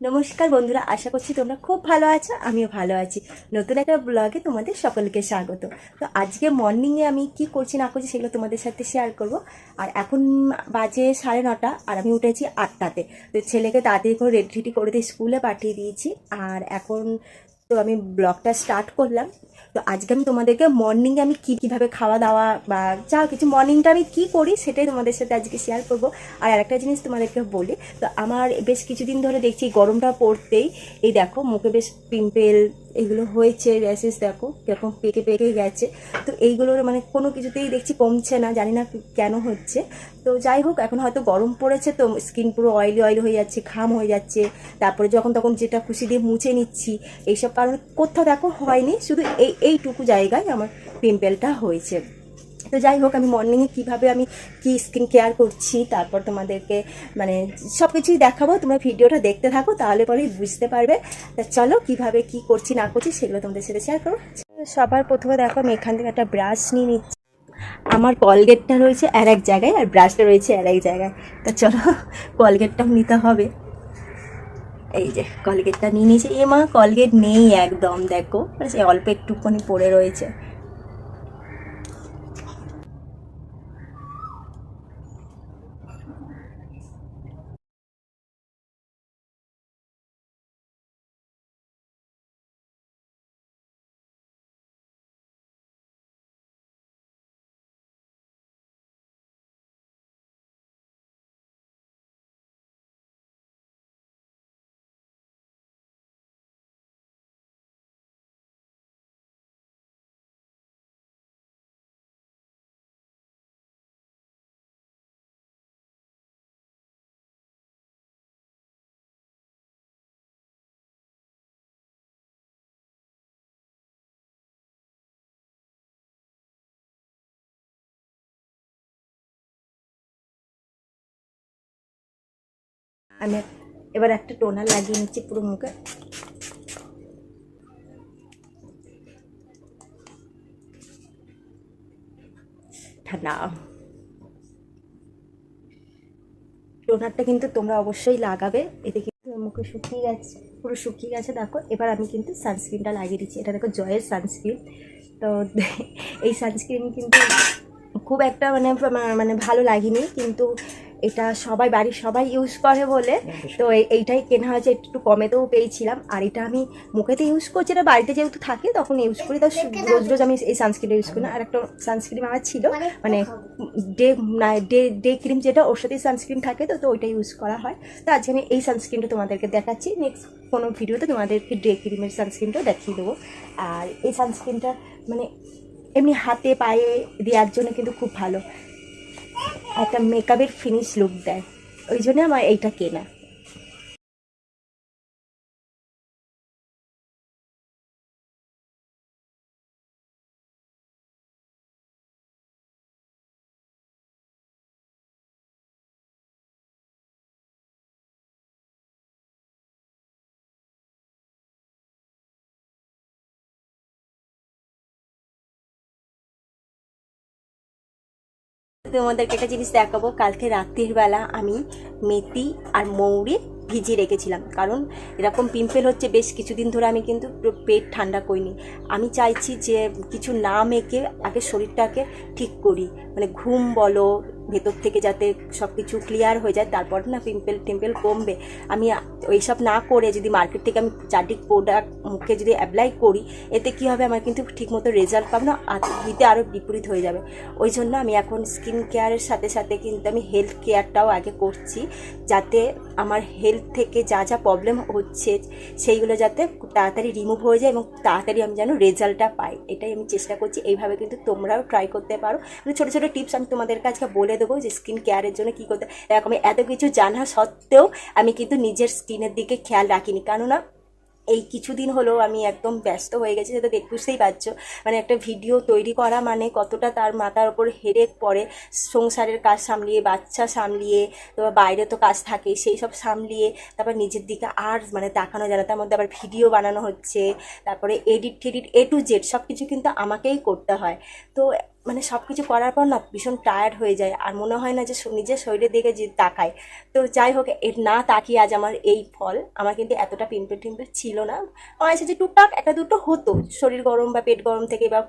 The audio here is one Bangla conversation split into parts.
নমস্কার বন্ধুরা, আশা করছি তোমরা খুব ভালো আছো, আমিও ভালো আছি। নতুন একটা ব্লগে তোমাদের সকলকে স্বাগত। তো আজকে মর্নিংয়ে আমি কি করছি, না করছি সেগুলো তোমাদের সাথে শেয়ার করব। আর এখন বাজে সাড়ে নটা, আর আমি উঠেছি আটটাতে। তো ছেলেকে তাড়াতাড়ি করে রেডি রেডি করে দিয়ে স্কুলে পাঠিয়ে দিয়েছি। আর এখন তো আমি ব্লগটা স্টার্ট করলাম। তো আজকে আমি তোমাদেরকে মর্নিংয়ে আমি কী, কীভাবে খাওয়া দাওয়া বা যা কিছু মর্নিংটা আমি কী করি সেটাই তোমাদের সাথে আজকে শেয়ার করব। আর আরেকটা জিনিস তোমাদেরকে বলি, তো আমার বেশ কিছুদিন ধরে দেখছি গরমটা পড়তেই। এই দেখো, মুখে বেশ পিম্পেল এগুলো হয়েছে র্যাশেস দেখো, কীরকম পেকে পেকে গেছে। তো এইগুলোর মানে কোনো কিছুতেই দেখছি কমছে না, জানি না কেন হচ্ছে। তো যাই হোক, এখন হয়তো গরম পড়েছে তো স্কিন পুরো অয়েলি অয়েলি হয়ে যাচ্ছে, ঘাম হয়ে যাচ্ছে। তারপরে যখন তখন যেটা খুশি দিয়ে মুছে নিচ্ছি, এইসব কারণে কোথাও দেখো হয়নি, শুধু এই, এইটুকু জায়গায় আমার পিম্পেলটা হয়েছে। তো যাই হোক, আমি মর্নিংয়ে কীভাবে আমি কি স্কিন কেয়ার করছি, তারপর তোমাদেরকে মানে সব কিছুই দেখাবো। তোমরা ভিডিওটা দেখতে থাকো, তাহলে পরেই বুঝতে পারবে তা চলো কীভাবে কি করছি, না করছি, সেগুলো তোমাদের সাথে শেয়ার করো সবার প্রথমে দেখো, আমি এখান থেকে একটা ব্রাশ নিয়ে নিচ্ছি। আমার কলগেটটা রয়েছে আর এক জায়গায়, আর ব্রাশটা রয়েছে আর এক জায়গায়। তা চলো, কলগেটটাও নিতে হবে। এই যে, কলগেটটা নিয়ে নিয়েছি। এ মা, কলগেট নেই একদম, দেখো। অল্প একটুখানি পড়ে রয়েছে। আমি এবার একটা টোনার লাগিয়ে নিচ্ছি পুরো মুখে। ঠান্ডা। টোনারটা কিন্তু তোমরা অবশ্যই লাগাবে। এতে কিন্তু মুখে শুকিয়ে গেছে, পুরো শুকিয়ে গেছে, দেখো। এবার আমি কিন্তু সানস্ক্রিনটা লাগিয়ে দিচ্ছি। এটা দেখো জয়ের সানস্ক্রিন তো এই সানস্ক্রিন কিন্তু খুব একটা মানে মানে ভালো লাগেনি। কিন্তু এটা সবাই বাড়ির সবাই ইউজ করে বলে। তো এইটাই কেনা হয়েছে একটু কমেতেও পেয়েছিলাম। আর এটা আমি মুখেতে ইউজ করছি এটা বাড়িতে যেহেতু থাকে তখন ইউজ করি। তো রোজ রোজ আমি এই সানস্ক্রিনটা ইউজ করি না। আর একটা সানস্ক্রিন আমার ছিল মানে ডে না ডে ডে ক্রিম যেটা ওর সাথেই সানস্ক্রিন থাকে তো তো ওইটা ইউজ করা হয়। তো আজকে আমি এই সানস্ক্রিনটা তোমাদেরকে দেখাচ্ছি। নেক্সট কোনো ভিডিওতে তোমাদেরকে ডে ক্রিমের সানস্ক্রিনটাও দেখিয়ে দেবো। আর এই সানস্ক্রিনটা মানে এমনি হাতে পায়ে দেওয়ার জন্য কিন্তু খুব ভালো। একটা মেকআপের ফিনিশ লুক দেয়। ওই জন্য আমার এইটা কেনা। তোমাদেরকে একটা জিনিস দেখাবো। কালকে রাত্রির বেলা আমি মেথি আর মৌরি ভিজিয়ে রেখেছিলাম। কারণ এরকম পিম্পল হচ্ছে, বেশ কিছুদিন ধরে আমি কিন্তু পেট ঠান্ডা করিনি। আমি চাইছি যে কিছু না মেখে আগে শরীরটাকে ঠিক করি। মানে ঘুম বলো ভেতর থেকে যাতে সব কিছু ক্লিয়ার হয়ে যায়, তারপর না পিম্পেল টিম্পল কমবে। আমি ওইসব না করে যদি মার্কেট থেকে আমি চারটি প্রোডাক্ট মুখে যদি অ্যাপ্লাই করি, এতে কী হবে? আমার কিন্তু ঠিকমতো রেজাল্ট পাবো না দিতে আরও বিপরীত হয়ে যাবে। ওই জন্য আমি এখন স্কিন কেয়ারের সাথে সাথে কিন্তু আমি হেলথ কেয়ারটাও আগে করছি, যাতে আমার হেলথ থেকে যা যা প্রবলেম হচ্ছে, সেইগুলো যাতে তাড়াতাড়ি রিমুভ হয়ে যায় এবং তাড়াতাড়ি আমি যেন রেজাল্টটা পাই। এটাই আমি চেষ্টা করছি, এইভাবে কিন্তু তোমরাও ট্রাই করতে পারো। ছোটো ছোটো টিপস আমি তোমাদের কাছে বলে দেবো যে স্কিন কেয়ারের জন্য কী করতে এরকম এত কিছু জানা সত্ত্বেও আমি কিন্তু নিজের স্কিনের দিকে খেয়াল রাখিনি। কেননা এই কিছুদিন হলো আমি একদম ব্যস্ত হয়ে গেছি, সেটা দেখ বুঝতেই পারছ। মানে একটা ভিডিও তৈরি করা মানে কতটা তার মাথার ওপর হেডেক পড়ে। সংসারের কাজ সামলিয়ে, বাচ্চা সামলিয়ে তারপর বাইরে তো কাজ থাকে, সেই সব সামলিয়ে, তারপর নিজের দিকে আর মানে তাকানো যায় না। তার মধ্যে আবার ভিডিও বানানো হচ্ছে, তারপরে এডিট টেডিট এ টু জেড সব কিছু কিন্তু আমাকেই করতে হয়। তো মানে সব কিছু করার পর না ভীষণ টায়ার্ড হয়ে যায়। আর মনে হয় না যে নিজের শরীরের দিকে যে তাকায়। তো যাই হোক এর না তাকিয়ে আজ আমার এই ফল। আমার কিন্তু এতটা পিম্পল টিম্পল ছিল না। আমার এসেছে টুকটাক একটা দুটো হতো। শরীর গরম বা পেট গরম থেকে বা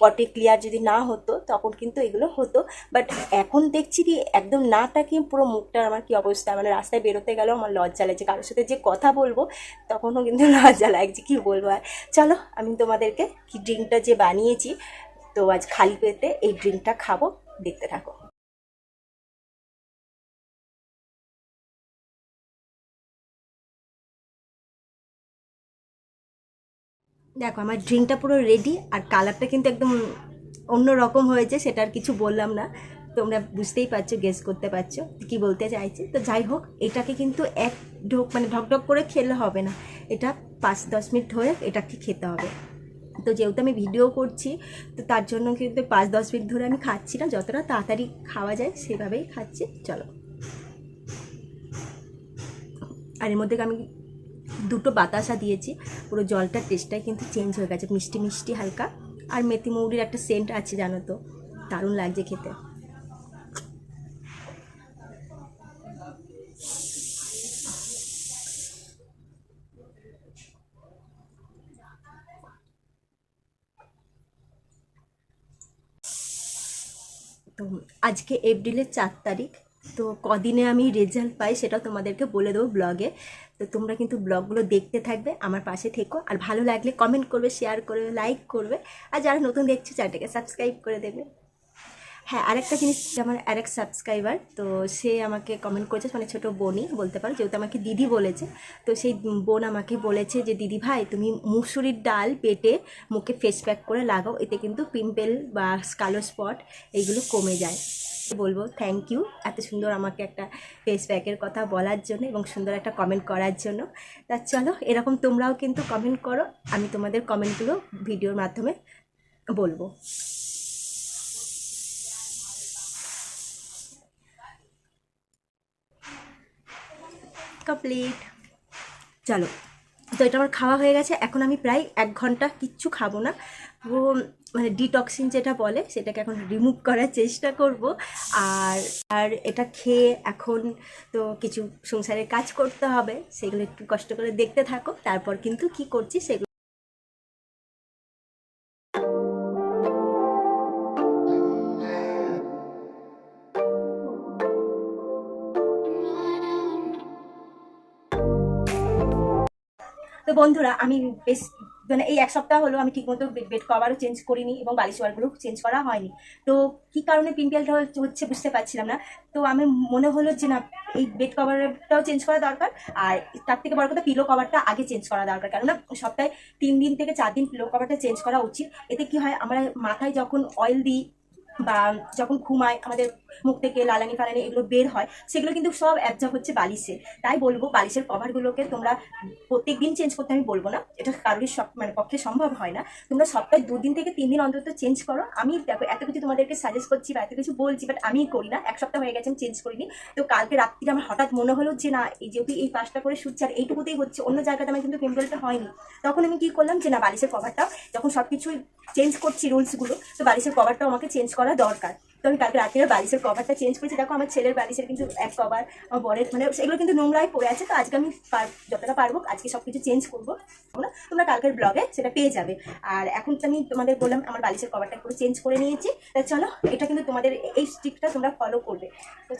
পটি ক্লিয়ার যদি না হতো, তখন কিন্তু এগুলো হতো। বাট এখন দেখছি কি, একদম না তাকিয়ে পুরো মুখটার আমার কি অবস্থা? মানে রাস্তায় বেরোতে গেলেও আমার লজ্জা লাগছে। কারোর সাথে যে কথা বলব, তখনও কিন্তু লজ্জা লাগছে। কি বলব আর? চলো, আমি তোমাদেরকে কি ড্রিঙ্কটা যে বানিয়েছি তো আজ খালি পেতে এই ড্রিঙ্কটা খাব, দেখতে থাকো। দেখো, আমার ড্রিঙ্কটা পুরো রেডি আর কালারটা কিন্তু একদম অন্য রকম হয়েছে, সেটা আর কিছু বললাম না। তোমরা বুঝতেই পারছ গেস করতে পারছ, কি বলতে চাইছি। তো যাই হোক, এটাকে কিন্তু এক ঢোক মানে ঢকঢক করে খেলে হবে না। এটা পাঁচ দশ মিনিট ধরে এটাকে খেতে হবে। তো যেহেতু আমি ভিডিও করছি, তো তার জন্য কিন্তু পাঁচ, দশ মিনিট ধরে আমি খাচ্ছি না। যতটা তাড়াতাড়ি খাওয়া যায় সেভাবেই খাচ্ছি। চলো। আর এর মধ্যে আমি দুটো বাতাসা দিয়েছি। পুরো জলটার টেস্টটাই কিন্তু চেঞ্জ হয়ে গেছে। মিষ্টি মিষ্টি হালকা। আর মেথি মৌরির একটা সেন্ট আছে, জানো তো? দারুণ লাগছে খেতে। তো আজকে এপ্রিলের চার তারিখ, তো কদিনে আমি রেজাল্ট পাই সেটাও তোমাদেরকে বলে দেবো ব্লগে তো তোমরা কিন্তু ব্লগগুলো দেখতে থাকবে, আমার পাশে থেকো। আর ভালো লাগলে কমেন্ট করবে শেয়ার করবে লাইক করবে। আর যারা নতুন দেখছ, চ্যানেলটাকে সাবস্ক্রাইব করে দেবে। হ্যাঁ আরেকটা জিনিস, আমার আরেক সাবস্ক্রাইবার তো সে আমাকে কমেন্ট করেছে মানে ছোটো বোনই বলতে পারো, যেহেতু আমাকে দিদি বলেছে, তো সেই বোন আমাকে বলেছে যে, দিদি ভাই, তুমি মুসুরির ডাল পেটে মুখে ফেস প্যাক করে লাগাও, এতে কিন্তু পিম্পল বা কালো স্পট এইগুলো কমে যায়। বলব থ্যাংক ইউ এত সুন্দর আমাকে একটা ফেস প্যাকের কথা বলার জন্য এবং সুন্দর একটা কমেন্ট করার জন্য। তা চলো, এরকম তোমরাও কিন্তু কমেন্ট করো, আমি তোমাদের কমেন্টগুলো ভিডিওর মাধ্যমে বলব। কমপ্লিট চলো, তো এটা আমার খাওয়া হয়ে গেছে। এখন আমি প্রায় এক ঘণ্টা কিচ্ছু খাব না। ও মানে ডিটক্সিন যেটা বলে, সেটাকে এখন রিমুভ করার চেষ্টা করব। আর আর এটা খেয়ে এখন তো কিছু সংসারের কাজ করতে হবে। সেগুলো একটু কষ্ট করে দেখতে থাকো। তারপর কিন্তু কি করছি সেগুলো তো বন্ধুরা, আমি বেশ মানে এই এক সপ্তাহ হলো আমি ঠিকমতো বেড কভারও চেঞ্জ করিনি এবং বালিশ ওয়ারগুলো চেঞ্জ করা হয়নি। তো কি কারণে পিম্পলটা হচ্ছে বুঝতে পারছিলাম না। তো আমি মনে হলো যে না, এই বেড কভারটাও চেঞ্জ করা দরকার আর তার থেকে বড় কথা পিলো কভারটা আগে চেঞ্জ করা দরকার। কেননা সপ্তাহে তিন দিন থেকে চার দিন পিলো কভারটা চেঞ্জ করা উচিত। এতে কি হয়, আমরা মাথায় যখন অয়েল দিই বা যখন ঘুমায় আমাদের মুখ থেকে লালানি ফালানি এগুলো বের হয়, সেগুলো কিন্তু সব অ্যাবজর্ব হচ্ছে বালিশে। তাই বলব বালিশের কভারগুলোকে তোমরা প্রত্যেক দিন চেঞ্জ করতে আমি বলব না, এটা কারোরই সব মানে পক্ষে সম্ভব হয় না। তোমরা সপ্তাহে দুদিন থেকে তিন দিন অন্তত চেঞ্জ করো। আমি দেখো এত কিছু তোমাদেরকে সাজেস্ট করছি বা এত কিছু বলছি বাট আমি করি না। এক সপ্তাহ হয়ে গেছে আমি চেঞ্জ করিনি। তো কালকে রাত্রিরে আমার হঠাৎ মনে হলো যে, না, এই যেহেতু এই পাঁচটা করে শুটছে আর এইটুকুতেই হচ্ছে, অন্য জায়গাতে আমার কিন্তু পিম্পলটা হয়নি। তখন আমি কি করলাম যে, না, বালিশের কভারটা যখন সব কিছুই চেঞ্জ করছি রুলসগুলো তো বালিশের কভারটাও আমাকে চেঞ্জ করা দরকার। আমি কালকে রাত্রে বালিশের কভারটা চেঞ্জ করেছি। দেখো আমার ছেলের বালিশের কিন্তু এক কভার আমার বরের মানে সেগুলো কিন্তু নোংরায় পড়ে আছে। তো আজকে আমি যতটা পারব আজকে সব কিছু চেঞ্জ করব। না তোমরা কালকের ব্লগে সেটা পেয়ে যাবে। আর এখন তো আমি তোমাদের বললাম, আমার বালিশের কভারটা পুরো চেঞ্জ করে নিয়েছি। তা চলো, এটা কিন্তু তোমাদের এই স্টিকটা তোমরা ফলো করবে। তো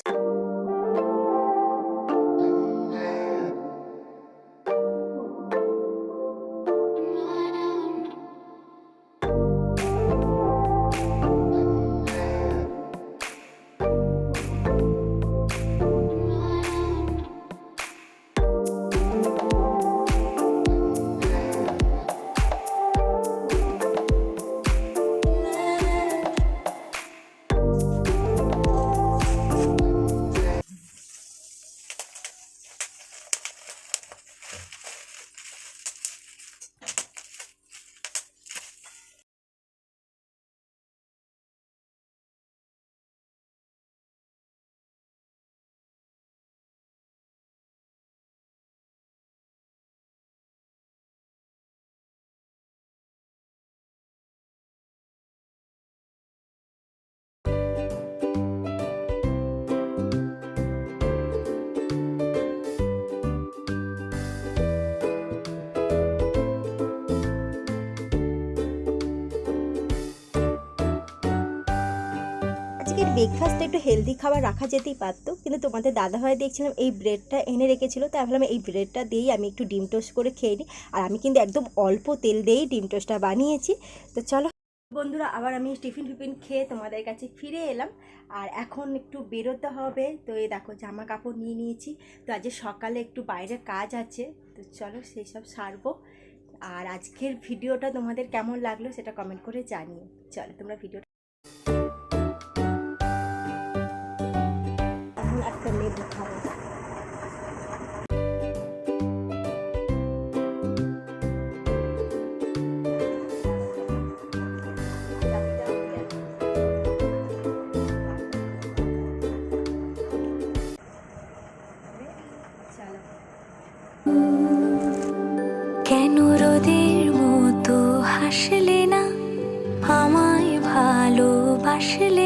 আজকের ব্রেকফাস্টটা একটু হেলদি খাবার রাখা যেতেই পারতো। কিন্তু তোমাদের দাদাভাই দেখছিলাম এই ব্রেডটা এনে রেখেছিল, তাই ভাবলাম এই ব্রেডটা দিয়েই আমি একটু ডিম টোস্ট করে খেয়ে নিই। আর আমি কিন্তু একদম অল্প তেল দিয়েই ডিম টোস্টটা বানিয়েছি। তো চলো বন্ধুরা, আবার আমি টিফিন ফিফিন খেয়ে তোমাদের কাছে ফিরে এলাম। আর এখন একটু বেরোতে হবে, তো এই দেখো জামা কাপড় নিয়ে নিয়েছি। তো আজকে সকালে একটু বাইরে কাজ আছে, তো চলো সেই সব সারবো। আর আজকের ভিডিওটা তোমাদের কেমন লাগল সেটা কমেন্ট করে জানিও। চলো তোমরা ভিডিওটা ah